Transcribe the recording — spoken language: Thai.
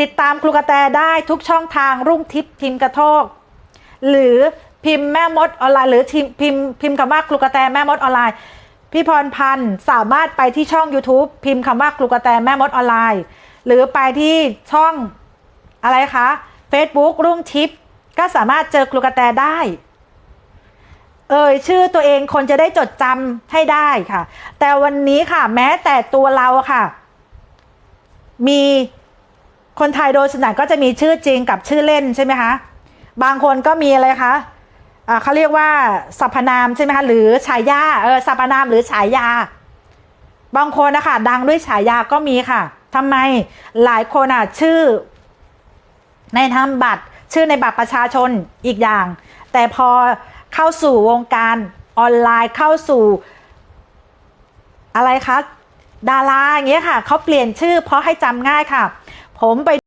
ติดตามครูกระแตได้ทุกช่องทางรุ่งทิพย์พิมพ์กระโทก หรือพิมพ์แม่มดออนไลน์ หรือพิมพ์พิมพ์พมคำว่าครูกระแตแม่มดออนไลน์ พี่พรพันธ์สามารถไปที่ช่อง YouTube พิมพ์คำว่าครูกระแตแม่มดออนไลน์ หรือไปที่ช่องอะไรคะ Facebook รุ่งทิพย์ก็สามารถเจอครูกระแตได้ เอ่ยชื่อตัวเองคนจะได้จดจำให้ได้ค่ะ แต่วันนี้ค่ะ แม้แต่ตัวเราค่ะ มี คนไทยโดยส่วนใหญ่ก็จะมีชื่อจริงกับชื่อเล่นใช่ไหมคะ บางคนก็มีอะไรคะเขาเรียกว่าสรรพนามใช่ไหมคะหรือฉายาเออสรรพนามหรือฉายา บางคนนะคะดังด้วยฉายาก็มีค่ะทำไมหลายคนอะชื่อ ในทำบัตรชื่อในบัตรประชาชนอีกอย่าง แต่พอเข้าสู่วงการออนไลน์เข้าสู่ อะไรคะดาราอย่างเงี้ยค่ะเขาเปลี่ยนชื่อเพราะให้จำง่ายค่ะ ผมไป